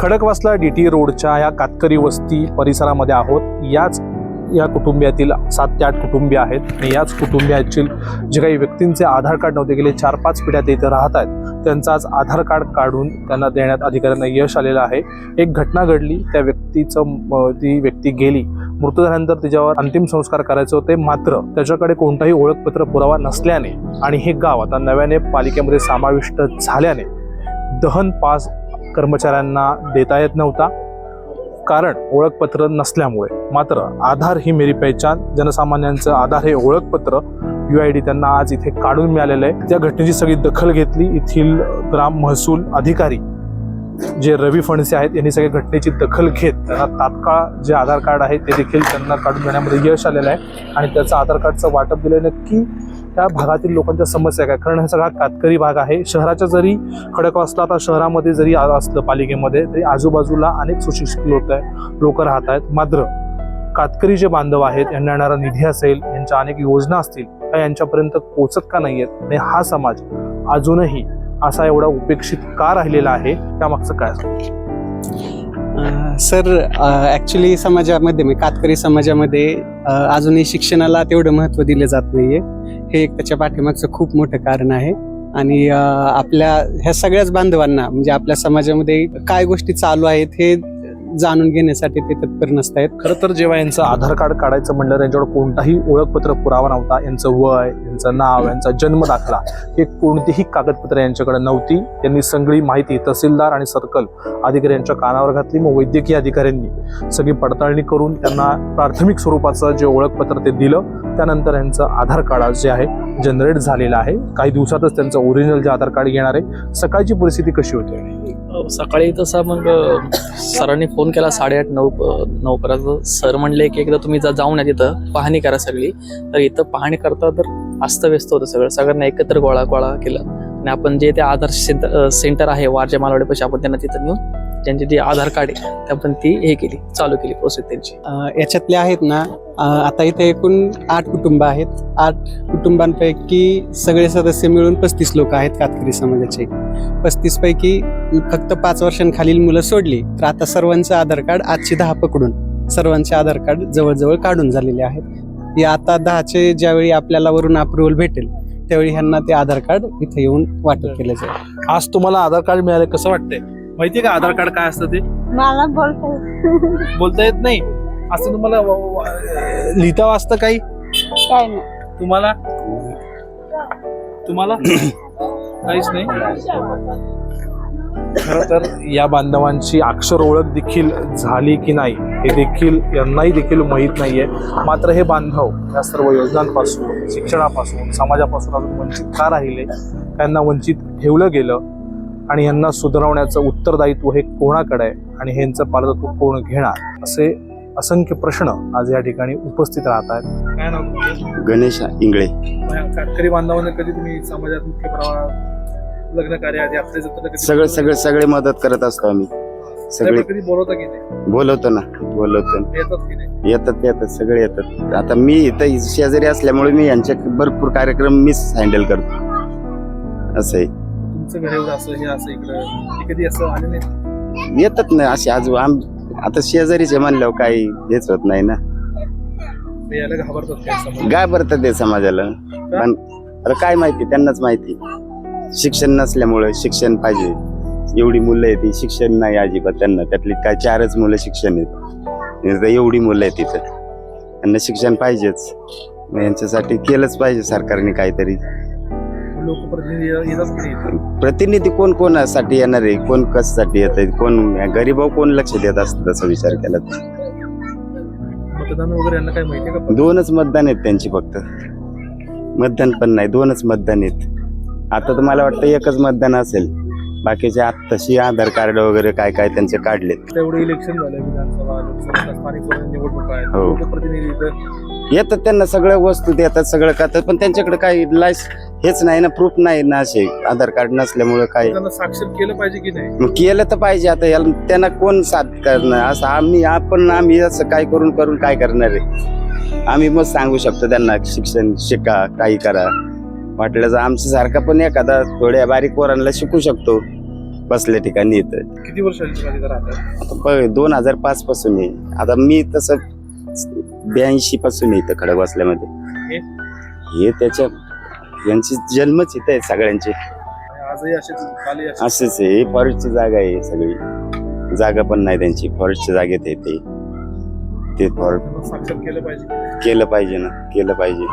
Khadakwasla D T रोडच्या या कातकरी वस्ती परिसरामध्ये आहोत. याच या कुटुंबियातील सात ते आठ कुटुंबी आहेत. आणि याच कुटुंबियातील जे काही व्यक्तींचे आधार कार्ड नव्हते गेले चार पाच पिढ्या ते इथं राहत आहेत. त्यांचं आज आधार कार्ड काढून त्यांना देण्यात अधिकाऱ्यांना यश आलेलं आहे. एक घटना घडली. त्या व्यक्तीचं ती व्यक्ती गेली. मृत झाल्यानंतर तिच्यावर अंतिम संस्कार करायचे होते. मात्र त्याच्याकडे कोणताही ओळखपत्र पुरावा नसल्याने आणि हे गाव आता नव्याने पालिकेमध्ये समाविष्ट झाल्याने दहन पास कर्मचाऱ्यांना देता येत नव्हता. कारण ओळखपत्र नसल्यामुळे. मात्र आधार ही मेरी पहचान जनसामान्यांचं आधार हे ओळखपत्र यू आय डी त्यांना आज इथे काढून मिळालेलं आहे. त्या घटनेची सगळी दखल घेतली येथील ग्राम महसूल अधिकारी जे रवी फणसे आहेत यांनी सगळ्या घटनेची दखल घेत त्यांना तात्काळ जे आधार कार्ड आहे ते देखील त्यांना काढून देण्यामध्ये यश आलेलं आहे. आणि त्याचं आधार कार्डचं वाटप दिलं नक्की त्या भागातील लोकांच्या समस्या काय? कारण हा सगळा कातकरी भाग आहे. शहराच्या जरी खडकवासला आता शहरामध्ये जरी असलं पालिकेमध्ये तरी आजूबाजूला अनेक सुशिक्षित लोक आहे लोक राहत आहेत. मात्र कातकरी जे बांधव आहेत यांना येणारा निधी असेल यांच्या अनेक योजना असतील त्या यांच्यापर्यंत पोचत का नाही आहेत आणि हा समाज अजूनही असा एवढा उपेक्षित का राहिलेला आहे? त्यामागचं काय असतं? सर ॲक्च्युली समाजामध्ये म्हणजे मी कातकरी समाजामध्ये अजूनही शिक्षणाला तेवढं महत्त्व दिलं जात नाही आहे हे एक त्याच्या पाठीमागचं खूप मोठं कारण आहे. आणि आपल्या ह्या सगळ्याच बांधवांना म्हणजे आपल्या समाजामध्ये काय गोष्टी चालू आहेत हे जाणून घेण्यासाठी ते तत्पर नसतायत. खरं तर जेव्हा यांचं आधार कार्ड काढायचं म्हणलं यांच्याकडे कोणताही ओळखपत्र पुरावा नव्हता. यांचं वय यांचं नाव यांचा जन्म दाखला हे कोणतीही कागदपत्र यांच्याकडे नव्हती. यांनी सगळी माहिती तहसीलदार आणि सर्कल अधिकारी यांच्या कानावर घातली. मग वैद्यकीय अधिकाऱ्यांनी सगळी पडताळणी करून त्यांना प्राथमिक स्वरूपाचं जे ओळखपत्र ते दिलं. त्यानंतर यांचं आधार कार्ड जे आहे जनरेट झालेला आहे. काही दिवसातच त्यांचं ओरिजिनल जे आधार कार्ड येणार आहे सकाळची परिस्थिती कशी होती? सकाळी तसा मग सरांनी फोन केला साडेआठ नऊ प- नऊ पर्यंत. सर म्हणले की एकदा तुम्ही जा- जाऊन या तिथं पाहणी करा सगळी. तर इथं पाहणी करता तर अस्तव्यस्त होतं सगळं. सगळ्यांना एकत्र गोळा गोळा केलं. आणि आपण जे ते आधार सेंटर सेंटर आहे वारजे मालवाडीपाशी आपण त्यांना तिथं नेऊन त्यांची जी आधार कार्ड आहे ते आपण ती हे केली चालू केली प्रोसेस त्यांची. याच्यातले आहेत ना आता इथे एकूण आठ कुटुंब आहेत. आठ कुटुंबांपैकी सगळे सदस्य मिळून पस्तीस लोक आहेत कातकरी समाजाचे. पस्तीस पैकी फक्त पाच वर्षांखालील मुलं सोडली तर आता सर्वांचं आधार कार्ड आजची दहा पकडून सर्वांचे आधार कार्ड जवळजवळ काढून झालेले आहेत. या आता दहाचे ज्यावेळी आपल्याला वरून अप्रुव्हल भेटेल त्यावेळी ह्यांना ते आधार कार्ड इथे येऊन वाटप केलं जाईल. आज तुम्हाला आधार कार्ड मिळाले कसं वाटतंय? माहितीये का आधार कार्ड काय असतं ते? मला बोलता येत बोलता येत नाही? असं तुम्हाला व- व- लिहिता वाचतं काही? काय नाही. तुम्हाला? तुम्हाला? काहीच नाही? खर तर या बांधवांची अक्षर ओळख देखील झाली की नाही हे देखील यांनाही देखील माहीत नाहीये. मात्र हे बांधव या सर्व योजनांपासून शिक्षणापासून समाजापासून अजून वंचित का राहिले. त्यांना वंचित ठेवलं गेलं. आणि यांना सुधारवण्याचं उत्तरदायित्व हे कोणाकडे आहे आणि ह्यांचं पालकत्व कोण घेणार? असे असंख्य प्रश्न आज या ठिकाणी उपस्थित राहत आहेत? गणेश इंगळे. शेतकरी बांधवांना कधी तुम्ही समाजात मुख्य प्रवाहात लग्न कार्य आधी आपल्या जत्रेला कधी सगळे सगळे सगळे मदत करत असतो आम्ही. सगळे. बोलवता की नाही? बोलवतो ना बोलवतो. येतात येतात सगळे येतात. आता मी इथं शेजारी असल्यामुळे मी यांचे भरपूर कार्यक्रम मीच हँडल करतो. असं आहे. तुमचं घर एवढं असं हे असं इकडं? ते कधी असं आले नाही? येतात ना असे आज आम आता शेजारीचे म्हणल्यावर काही हेच होत नाही ना. ते यायला घाबरतात काय समज घाबरतात ते समाजाला. पण आता काय माहिती त्यांनाच माहिती. शिक्षण नसल्यामुळे शिक्षण पाहिजे. एवढी मुलं आहेत ती शिक्षण नाही अजिबात त्यांना. त्यातली काय चारच मुलं शिक्षण आहेत. एवढी मुलं आहेत तिथं त्यांना शिक्षण पाहिजेच. मग यांच्यासाठी केलंच पाहिजे सरकारने काहीतरी. लोकप्रतिनिधी येतात की नाही? प्रतिनिधी कोण कोणासाठी येणार आहे? कोण कशासाठी येत आहे? कोण गरीबाव कोण लक्ष देत असतं तसा विचार केला तर. मतदान वगैरे यांना काय माहिती आहे दोनच मतदान आहेत त्यांची फक्त. मतदान पण नाही दोनच मतदान आहेत. आता तर मला वाटतं एकच मतदान असेल. बाकीचे आत्ताशी आधार कार्ड वगैरे काय काय त्यांचे काढलेत. तेवढे इलेक्शन झालं विधानसभा लोकसभा स्थानिक स्वराज्य निवडणूक आहे हो. लोकप्रतिनिधी इथं येतात त्यांना सगळ्या वस्तू देतात सगळं करतात पण त्यांच्याकडे काही लायस हेच नाही ना प्रूफ नाही ना असे. आधार कार्ड नसल्यामुळे काय? साक्षर केलं पाहिजे की नाही? मग केलं तर पाहिजे आता याला त्यांना कोण साथ करणार? असं आम्ही आपण आम्ही असं काय करून करून काय करणार आहे? आम्ही मग सांगू शकतो त्यांना शिक्षण शिका काही करा. वाटलं तर आमच्या सारखा पण एखादा थोड्या बारीक पोरांना शिकू शकतो बसल्या ठिकाणी येतं किती प- दोन हजार पाच पासून आता मी तसं ब्याऐंशी पासून इथं खडकवासल्यामध्ये हे? त्याच्या यांची जन्मच इथं आहे सगळ्यांचे. आजही असेच आहे. हे फॉरेस्टची जागा आहे सगळी. जागा पण नाही त्यांची. फॉरेस्टच्या जागेत आहे ते. फॉरेस्ट साक्षर केलं पाहिजे. केलं पाहिजे ना. केलं पाहिजे.